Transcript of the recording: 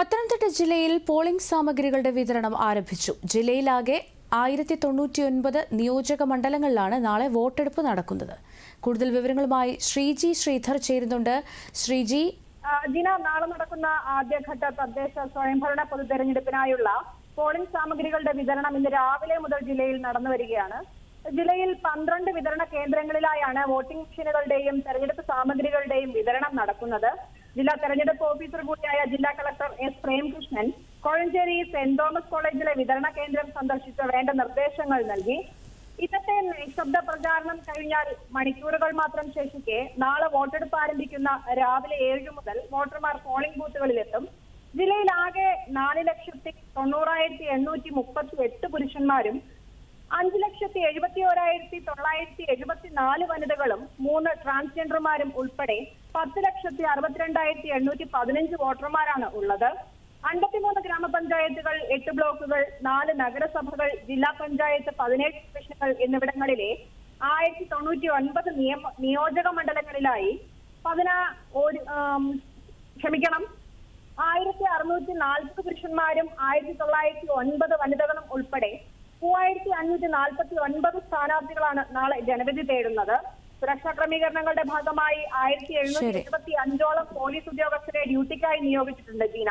പത്തനംതിട്ട ജില്ലയിൽ പോളിംഗ് സാമഗ്രികളുടെ വിതരണം ആരംഭിച്ചു. ജില്ലയിലാകെ ആയിരത്തി തൊണ്ണൂറ്റിയൊൻപത് നിയോജക മണ്ഡലങ്ങളിലാണ് നാളെ വോട്ടെടുപ്പ് നടക്കുന്നത്. കൂടുതൽ വിവരങ്ങളുമായി ശ്രീജി ശ്രീധർ ചേരുന്നുണ്ട്. ശ്രീജി? ദിന നാളെ നടക്കുന്ന ആദ്യഘട്ട തദ്ദേശ സ്വയംഭരണ പൊതു തെരഞ്ഞെടുപ്പിനായുള്ള പോളിംഗ് സാമഗ്രികളുടെ വിതരണം ഇന്ന് രാവിലെ മുതൽ ജില്ലയിൽ നടന്നു വരികയാണ്. ജില്ലയിൽ പന്ത്രണ്ട് വിതരണ കേന്ദ്രങ്ങളിലായാണ് വോട്ടിംഗ് മെഷീനുകളുടെയും തെരഞ്ഞെടുപ്പ് സാമഗ്രികളുടെയും വിതരണം നടക്കുന്നത്. ജില്ലാ തെരഞ്ഞെടുപ്പ് ഓഫീസർ കൂടിയായ ജില്ലാ collector S Premkrishnan Kozhencherry Saint Thomas കോളേജിലെ വിതരണ കേന്ദ്രം സന്ദർശിച്ച് വേണ്ട നിർദ്ദേശങ്ങൾ നൽകി. ഇന്നത്തെ നിശബ്ദ പ്രചാരണം കഴിഞ്ഞാൽ മണിക്കൂറുകൾ മാത്രം ശേഷിക്കെ നാളെ വോട്ടെടുപ്പ് ആരംഭിക്കുന്ന രാവിലെ ഏഴ് മുതൽ വോട്ടർമാർ പോളിംഗ് ബൂത്തുകളിലെത്തും. ജില്ലയിൽ ആകെ നാല് ലക്ഷത്തി തൊണ്ണൂറായിരത്തി എണ്ണൂറ്റി മുപ്പത്തി എട്ട് പുരുഷന്മാരും അഞ്ച് ലക്ഷത്തി എഴുപത്തി ഓരായിരത്തി തൊള്ളായിരത്തി എഴുപത്തി നാല് വനിതകളും മൂന്ന് ട്രാൻസ്ജെൻഡർമാരും ഉൾപ്പെടെ പത്ത് ലക്ഷത്തി അറുപത്തിരണ്ടായിരത്തി എണ്ണൂറ്റി പതിനഞ്ച് വോട്ടർമാരാണ് ഉള്ളത്. അൻപത്തിമൂന്ന് ഗ്രാമപഞ്ചായത്തുകൾ എട്ട് ബ്ലോക്കുകൾ നാല് നഗരസഭകൾ ജില്ലാ പഞ്ചായത്ത് പതിനേഴ് ഡിവിഷനുകൾ എന്നിവിടങ്ങളിലെ ആയിരത്തി തൊണ്ണൂറ്റി ഒൻപത് നിയമ നിയോജക മണ്ഡലങ്ങളിലായി പതിനാ ഒരു ക്ഷമിക്കണം ആയിരത്തി അറുന്നൂറ്റി നാൽപ്പത് പുരുഷന്മാരും ആയിരത്തി തൊള്ളായിരത്തി ഒൻപത് വനിതകളും ഉൾപ്പെടെ മൂവായിരത്തി അഞ്ഞൂറ്റി നാൽപ്പത്തി ഒൻപത് സ്ഥാനാർത്ഥികളാണ് നാളെ ജനവിധി തേടുന്നത്. സുരക്ഷാ ക്രമീകരണങ്ങളുടെ ഭാഗമായി ആയിരത്തി എഴുന്നൂറ്റി. എഴുപത്തി അഞ്ചോളം പോലീസ് ഉദ്യോഗസ്ഥരെ ഡ്യൂട്ടിക്കായി നിയോഗിച്ചിട്ടുണ്ട് ജീന